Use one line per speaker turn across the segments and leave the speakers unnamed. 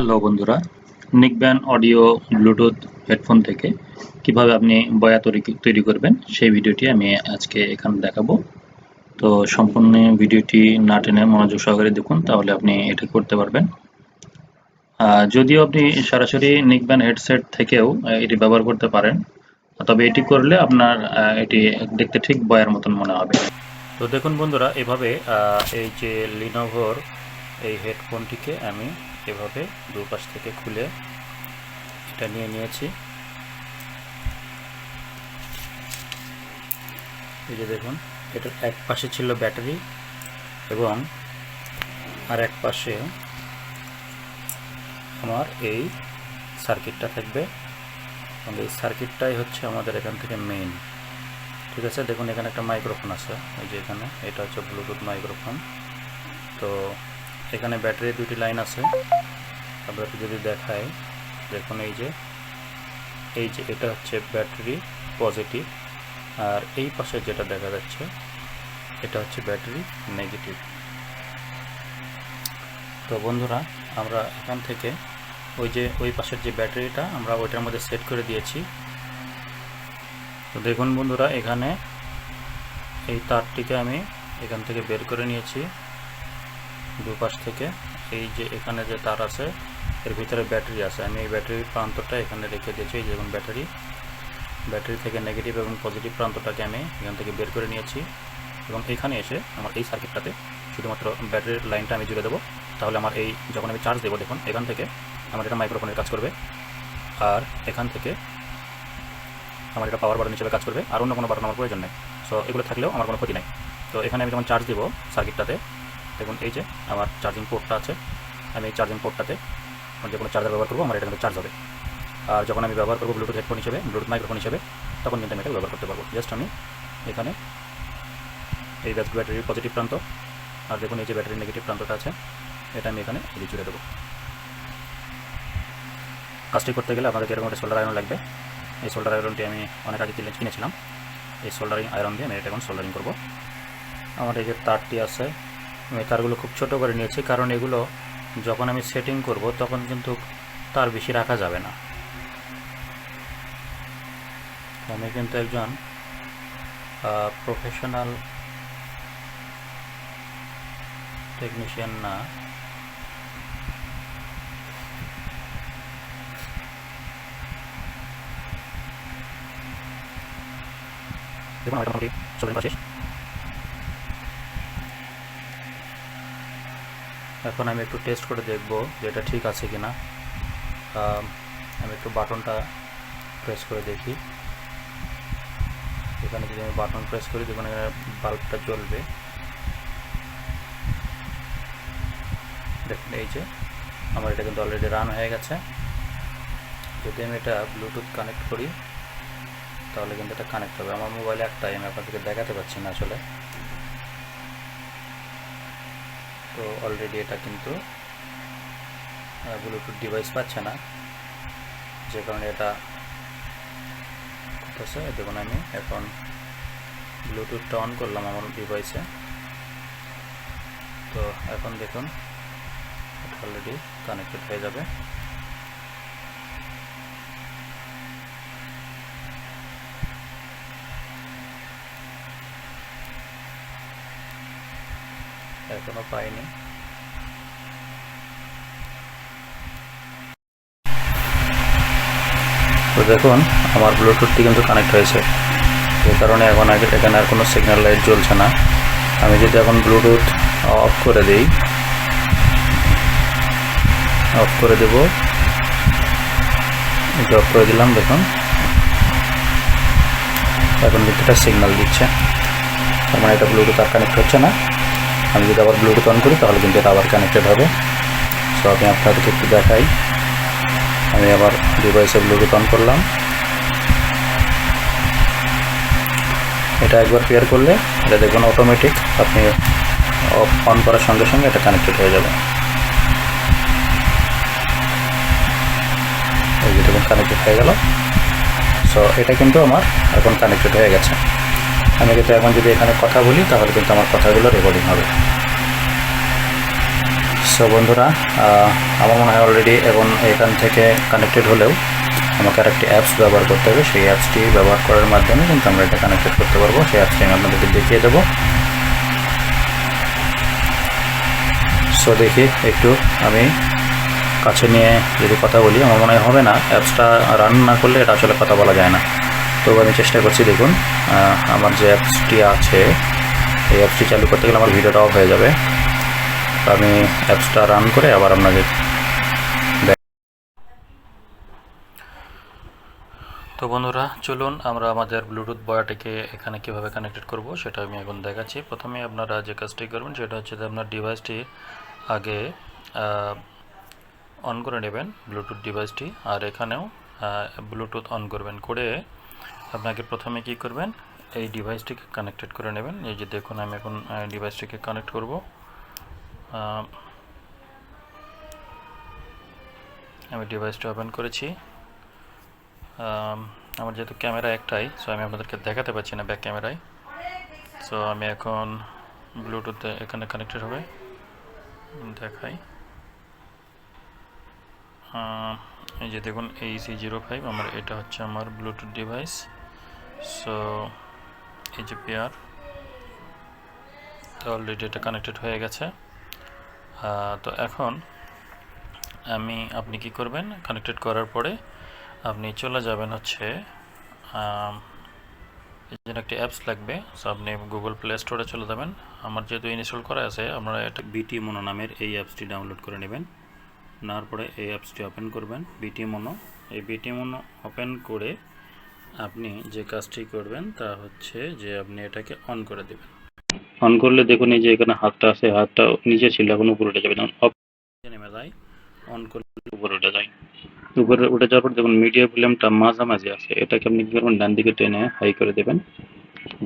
Hello বন্ধুরা নিকব্যান audio Bluetooth headphone থেকে কীভাবে আপনি বয়া তৈরি করবেন সেই ভিডিওটি আমি আজকে এখানে দেখাবো। তো সম্পূর্ণ ভিডিওটি না টেনে মনোযোগ সহকারে দেখুন, তাহলে আপনি এটি করতে পারবেন। যদিও আপনি সরাসরি নিকব্যান হেডসেট থেকেও এটি ব্যবহার করতে পারেন, তবে এটি করলে আপনার এটি দেখতে ঠিক বয়ার মতন মনে হবে। তো দেখুন বন্ধুরা, এভাবে এই যে লিনোভোর এই হেডফোনটিকে আমি এভাবে দুপাশ থেকে খুলে এটা নিয়ে নিয়েছি। এই যে দেখুন, এটার এক পাশে ছিল ব্যাটারি এবং আর এক পাশে আমার এই সার্কিটটা থাকবে। এবং এই সার্কিটটাই হচ্ছে আমাদের এখান থেকে মেইন ঠিক আছে? দেখুন, এখানে একটা মাইক্রোফোন আছে। এই যে এখানে, এটা হচ্ছে ব্লুটুথ মাইক্রোফোন তো এখানে ব্যাটারি দুটি লাইন আছে। আপনাকে যদি দেখায় দেখুন এই যে এই যে এটা হচ্ছে ব্যাটারি পজিটিভ, আর এই পাশে যেটা দেখা যাচ্ছে, এটা হচ্ছে ব্যাটারি নেগেটিভ। তো বন্ধুরা, আমরা এখান থেকে ওই যে, ওই পাশের যে ব্যাটারিটা, আমরা ওইটার মধ্যে সেট করে দিয়েছি। তো দেখুন বন্ধুরা, এখানে এই তারটিকে আমি এখান থেকে বের করে নিয়েছি। দুপাশ থেকে এই যে এখানে যে তার আছে, এর ভিতরে ব্যাটারি আছে। আমি এই ব্যাটারির প্রান্তটা এখানে রেখে দিয়েছি। এই যেমন ব্যাটারি। ব্যাটারি থেকে নেগেটিভ এবং পজিটিভ প্রান্তটাকে আমি এখান থেকে বের করে নিয়েছি এবং এখানে এসে আমার এই সার্কিটটাতে শুধুমাত্র ব্যাটারির লাইনটা আমি জুড়ে দেবো। তাহলে আমার এই যখন আমি চার্জ দেবো, দেখুন, এখান থেকে আমার এটা মাইক্রোফোনের কাজ করবে। আর এখান থেকে আমার এটা পাওয়ার বাটন হিসেবে কাজ করবে। আর অন্য কোনো বাটন আমার প্রয়োজন নেই। সো এগুলো থাকলেও আমার কোনো ক্ষতি নাই। তো এখানে আমি যখন চার্জ দেবো সার্কিটটাতে দেখুন, এই যে আমার চার্জিং পোর্টটা আছে, আমি এই চার্জিং পোর্টটাতে যে কোনো চার্জার ব্যবহার করব, আমার এটা কিন্তু চার্জ হবে। আর যখন আমি ব্যবহার করব ব্লুটুথ হেডফোন হিসেবে ব্লুটুথ মাইক্রোফোন হিসেবে, তখন কিন্তু আমি এটা ব্যবহার করতে পারব। জাস্ট আমি এখানে এই ব্যাটারির পজিটিভ প্রান্ত, আর দেখুন এই যে ব্যাটারির নেগেটিভ প্রান্তটা আছে, এটা আমি এখানে এই জুড়ে দেবো। কাজটি করতে গেলে আপনাদের এরকম একটা সোল্ডার আয়রন লাগবে। এই সোল্ডার আয়রনটি আমি অনেক আগে কিনে কিনেছিলাম। এই সোল্ডারিং আয়রন দিয়ে আমি এটা এখন সোল্ডারিং করব। আমার এই যে তারটি আছে আমি তারগুলো খুব ছোট করে নিয়েছি, কারণ এগুলো যখন আমি সেটিং করব, তখন কিন্তু তার বেশি রাখা যাবে না। আমি কিন্তু একজন প্রফেশনাল টেকনিশিয়ান না। দেখুন, আমার মোটামুটি চলে শেষ। এখন আমি একটু টেস্ট করে দেখব যে এটা ঠিক আছে কি না আমি একটু বাটনটা প্রেস করে দেখি। এখানে যদি আমি বাটন প্রেস করি দেখুন এখানে বাল্বটা জ্বলবে। দেখুন, এই যে আমার এটা কিন্তু অলরেডি রান হয়ে গেছে। যদি আমি এটা ব্লুটুথ কানেক্ট করি, তাহলে কিন্তু এটা কানেক্ট হবে। আমার মোবাইলে একটাই, আমি আপনাদেরকে দেখাতে পাচ্ছি না আসলে। তো অলরেডি এটা কিন্তু ব্লুটুথ ডিভাইস পাচ্ছে না। যে কারণে এটা করতেছে দেখুন আমি এখন ব্লুটুথটা অন করলাম আমার ডিভাইসে তো এখন দেখুন অলরেডি কানেক্টেড হয়ে যাবে। এখনও পাইনি। তো দেখুন, আমার ব্লুটুথটি কিন্তু কানেক্ট হয়েছে। যে কারণে এখন আগে এখানে আর কোনো সিগন্যাল লাইট জ্বলছে না। আমি যদি এখন ব্লুটুথ অফ করে দিই অফ করে দেব। অফ করে দিলাম, দেখুন। এখন কিন্তু এটা সিগন্যাল দিচ্ছে। তার মানে এটা ব্লুটুথ আর কানেক্ট হচ্ছে না। আমি যদি আবার ব্লুটুথ অন করি, তাহলে কিন্তু এটা আবার কানেক্টেড হবে। সো আমি আপনাদেরকে একটু দেখাই। আমি আবার ডিভাইসে ব্লুটুথ অন করলাম। এটা একবার পেয়ার করলে, এটা দেখুন অটোমেটিক আপনি অন করার সঙ্গে সঙ্গে এটা কানেক্টেড হয়ে যাবে। এই দেখুন কানেক্টেড হয়ে গেল। সো এটা কিন্তু আমার এখন কানেক্টেড হয়ে গেছে। আমি কিন্তু এখন যদি এখানে কথা বলি, তাহলে কিন্তু আমার কথাগুলো রেকর্ডিং হবে। সো বন্ধুরা আমার মনে হয় অলরেডি এখন এখান থেকে কানেক্টেড হলেও আমাকে আর একটি অ্যাপস ব্যবহার করতে হবে। সেই অ্যাপসটি ব্যবহার করার মাধ্যমে কিন্তু আমরা এটা কানেক্টেড করতে পারব। সেই অ্যাপসটি আমি আপনাদেরকে দেখিয়ে দেবো। সো দেখি, একটু আমি কাছে নিয়ে যদি কথা বলি, আমার মনে হবে না। অ্যাপসটা রান না করলে এটা আসলে কথা বলা যায় না। তো আমি চেষ্টা করছি, দেখুন আমার যে অ্যাপসটি আছে, এই অ্যাপসটি চালু করতে গেলে আমার ভিডিওটা অফ হয়ে যাবে। তো আমি অ্যাপসটা রান করে আবার আপনাদের তো বন্ধুরা, চলুন আমরা আমাদের ব্লুটুথ বয়াটিকে এখানে কীভাবে কানেক্টেড করব, সেটা আমি এখন দেখাচ্ছি। প্রথমে আপনারা যে কাজটি করবেন, সেটা হচ্ছে যে আপনার ডিভাইসটি আগে অন করে নেবেন ব্লুটুথ ডিভাইসটি আর এখানেও ব্লুটুথ অন করবেন। করে আপনাকে প্রথমে কি করবেন, এই ডিভাইসটিকে কানেক্টেড করে নেবেন। এই যে দেখুন, আমি এখন ডিভাইসটিকে কানেক্ট করব। আমি ডিভাইসটা ওপেন করেছি। আমার যেহেতু ক্যামেরা একটাই সো আমি আপনাদেরকে দেখাতে পারছি না ব্যাক ক্যামেরায়। সো আমি এখন ব্লুটুথ এখানে কানেক্টেড হবে। দেখাই। এই যে দেখুন এই সি জিরো ফাইভ আমার এটা হচ্ছে আমার ব্লুটুথ ডিভাইস সো এই যে পেয়ার অলরেডি এটা কানেক্টেড হয়ে গেছে। তো এখন আমি, আপনি কি করবেন? কানেক্টেড করার পরে আপনি চলে যাবেন হচ্ছে জন্য একটি অ্যাপস লাগবে। সো আপনি গুগল প্লে স্টোরে চলে যাবেন। আমার যেহেতু ইনস্টল করা আছে, আপনারা এটা বিটি মনো নামের এই অ্যাপসটি ডাউনলোড করে নেবেন। নেওয়ার পরে এই অ্যাপসটি ওপেন করবেন। বিটি মনো এই বিটি মনো ওপেন করে আপনি যে কাজটি করবেন তা হচ্ছে যে আপনি এটাকে অন করে দেবেন। অন করলে দেখুন এই যে এখানে হাতটা আছে হাতটা নিচে ছিল এখন উপরে উঠে যাবে। যখন অফ নেমে যায় অন করলে উপরে উঠে যায়। উপরে উঠে যাওয়ার পর দেখুন মিডিয়া ফিল্মটা মাঝামাঝি আছে। এটাকে আপনি কি করবেন ডান দিকে টেনে হাই করে দেবেন।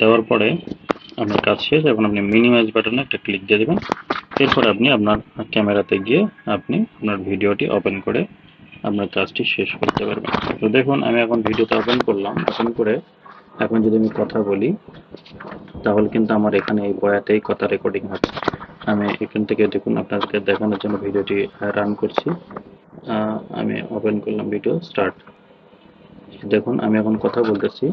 দেওয়ার পরে আপনার কাজ শেষ এখন আপনি মিনিমাইজ বাটনে একটা ক্লিক দিয়ে দেবেন। এরপর আপনি আপনার ক্যামেরাতে গিয়ে আপনি আপনার ভিডিওটি ওপেন করে আপনার কাজটি শেষ করতে পারবেন তো দেখুন, আমি এখন ভিডিওটা ওপেন করলাম। ওপেন করে এখন যদি আমি কথা বলি, তাহলে কিন্তু আমার এখানে এই বয়াতেই কথা রেকর্ডিং হবে। আমি এখান থেকে দেখুন, আপনাদেরকে দেখানোর জন্য ভিডিওটি রান করছি। আমি ওপেন করলাম ভিডিও স্টার্ট দেখুন, আমি এখন কথা বলতেছি।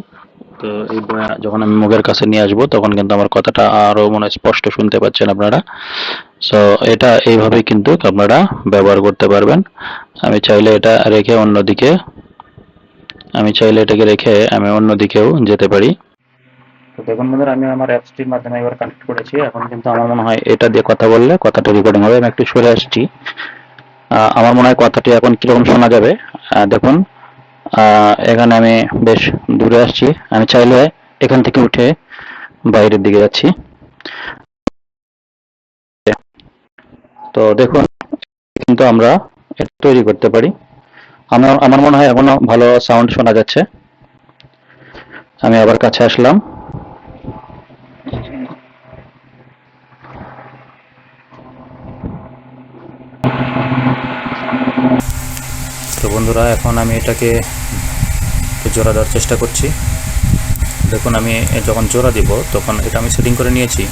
তো এই বয়া, যখন আমি মুখের কাছে নিয়ে আসব, তখন কিন্তু আমার কথাটা আরও মনে স্পষ্ট শুনতে পাচ্ছেন আপনারা। সো এটা এইভাবেই কিন্তু আপনারা ব্যবহার করতে পারবেন। আমি চাইলে এটা রেখে অন্যদিকে, আমি চাইলে এটাকে রেখে আমি অন্যদিকেও যেতে পারি। তো দেখুন বন্ধুরা, আমি আমার অ্যাপসটির মাধ্যমে এবার কানেক্ট করেছি। এখন কিন্তু আমার মনে হয় এটা দিয়ে কথা বললে কথাটা রেকর্ডিং হবে। আমি একটু সরে আসছি। আমার মনে হয় কথাটি এখন কীরকম শোনা যাবে? দেখুন এখানে আমি বেশ দূরে আসছি। আমি চাইলে এখান থেকে উঠে বাইরের দিকে যাচ্ছি। তো দেখুন, কিন্তু আমরা এটা তৈরি করতে পারি। আমার আমার মনে হয় এখনও ভালো সাউন্ড শোনা যাচ্ছে। আমি আবার কাছে আসলাম। তো বন্ধুরা, এখন আমি এটাকে জোড়া দেওয়ার চেষ্টা করছি। দেখুন, আমি যখন জোড়া দিব, তখন এটা আমি সেটিং করে নিয়েছি।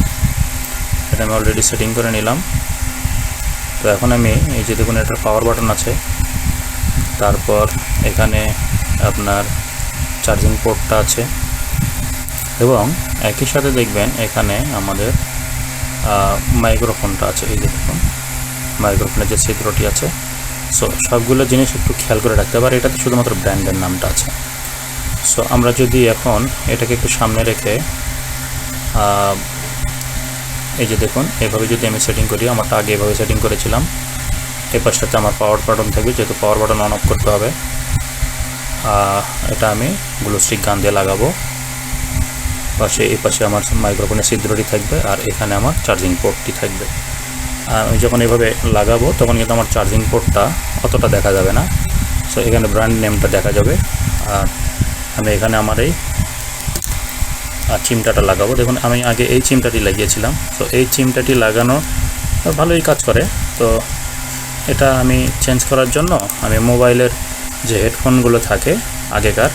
এটা আমি অলরেডি সেটিং করে নিলাম। তো এখন আমি এই যে দেখুন, একটা পাওয়ার বাটন আছে। তারপর এখানে আপনার চার্জিং পোর্টটা আছে। এবং একই সাথে দেখবেন এখানে আমাদের মাইক্রোফোনটা আছে। এই যে দেখুন মাইক্রোফোনের যে ছিদ্রটি আছে। সো সবগুলো জিনিস একটু খেয়াল করে রাখতে পারি এটাতে শুধুমাত্র ব্র্যান্ডের নামটা আছে। সো আমরা যদি এখন এটাকে একটু সামনে রেখে এই যে দেখুন, এভাবে যদি আমি সেটিং করি আমারটা আগে এভাবে সেটিং করেছিলাম। এই পাশটাতে আমার পাওয়ার বাটন থাকবে, যেহেতু পাওয়ার বাটন অন অফ করতে হবে। এটা আমি গ্লো স্টিক গান দিয়ে লাগাবো। পাশে, এই পাশে আমার মাইক্রোফোনের ছিদ্রটি থাকবে, আর এখানে আমার চার্জিং পোর্টটি থাকবে। আমি যখন এভাবে লাগাবো, তখন কিন্তু আমার চার্জিং পোর্টটা অতটা দেখা যাবে না। সো এখানে ব্র্যান্ড নেমটা দেখা যাবে। আর আমি এখানে আমার এই চিমটাটা লাগাবো। দেখুন, আমি আগে এই চিমটাটি লাগিয়েছিলাম। তো এই চিমটাটি লাগানো ভালোই কাজ করে। তো এটা আমি চেঞ্জ করার জন্য আমি মোবাইলের যে হেডফোনগুলো থাকে আগেকার,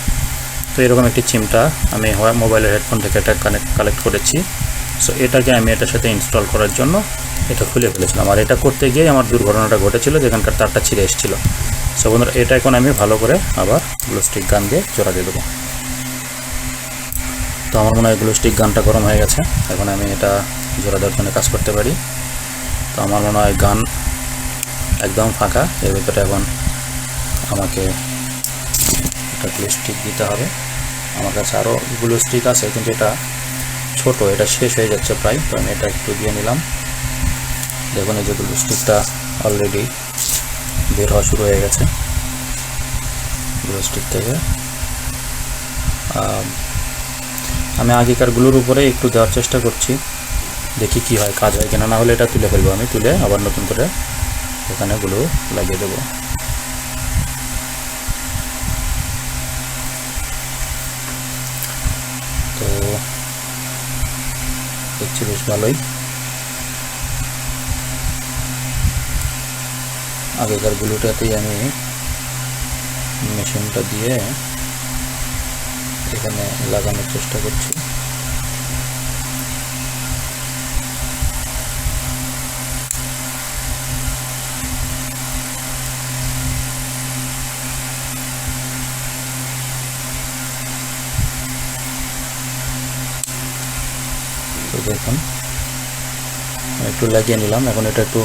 তো এরকম একটি চিমটা আমি মোবাইলের হেডফোন থেকে এটা কানেক্ট কালেক্ট করেছি। সো এটাকে আমি এটার সাথে ইনস্টল করার জন্য এটা খুলে ফেলেছিলাম। আর এটা করতে গিয়ে আমার দুর্ঘটনাটা ঘটেছিল, যেখানকার তারটা ছিঁড়ে এসেছিল। সো বন্ধুরা, এটা এখন আমি ভালো করে আবার গ্লোস্টিক গান দিয়ে জোড়া দিয়ে দেবো। তো আমার মনে হয় গ্লোস্টিক গানটা গরম হয়ে গেছে। এখন আমি এটা জোড়া দেওয়ার জন্য কাজ করতে পারি। তো আমার মনে হয় গান একদম ফাঁকা। এর ভিতরে এখন আমাকে একটা গ্লু স্টিক দিতে হবে। আমার কাছে আরও গ্লু স্টিক আছে, কিন্তু এটা ছোট, এটা শেষ হয়ে যাচ্ছে প্রায়। তো আমি এটা একটু দিয়ে নিলাম। দেখুন, এই যে গ্লু স্টিকটা অলরেডি বের হওয়া শুরু হয়ে গেছে। গ্লু স্টিক থেকে আম, আমি আগেকার গ্লুর উপরে একটু দেওয়ার চেষ্টা করছি। দেখি কি হয় কাজ হয় কিনা। না হলে এটা তুলে ফেলব আমি তুলে আবার নতুন করে এখানে গ্লু লাগিয়ে দেবো। তো দেখছি বেশ ভালোই। আগেকার গুলোটাতেই আমি মেশিনটা দিয়ে এখানে লাগানোর চেষ্টা করছি। দেখুন একটু লাগিয়ে নিলাম। এখন এটা একটু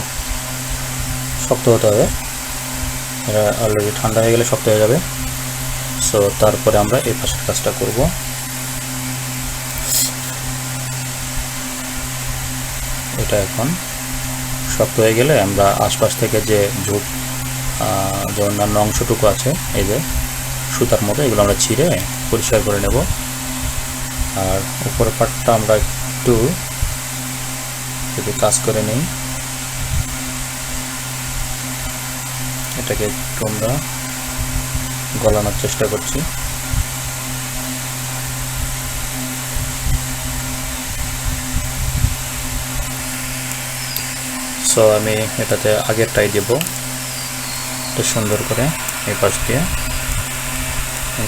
শক্ত হতে হবে। এটা অলরেডি ঠান্ডা হয়ে গেলে শক্ত হয়ে যাবে। সো তারপরে আমরা এই পাশের কাজটা করব। এটা এখন শক্ত হয়ে গেলে আমরা আশপাশ থেকে যে আহ, যে অন্যান্য অংশটুকু আছে এই যে সুতার মতো এগুলো আমরা ছিঁড়ে পরিষ্কার করে নেব। আর উপরের পাটটা আমরা একটু যদি কাজ করে নিই। এটাকে একটু আমরা গলানোর চেষ্টা করছি। সো আমি এটাতে আগেরটাই দেব। একটু সুন্দর করে এই পাশ দিয়ে,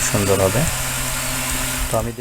সুন্দর হবে। তো আমি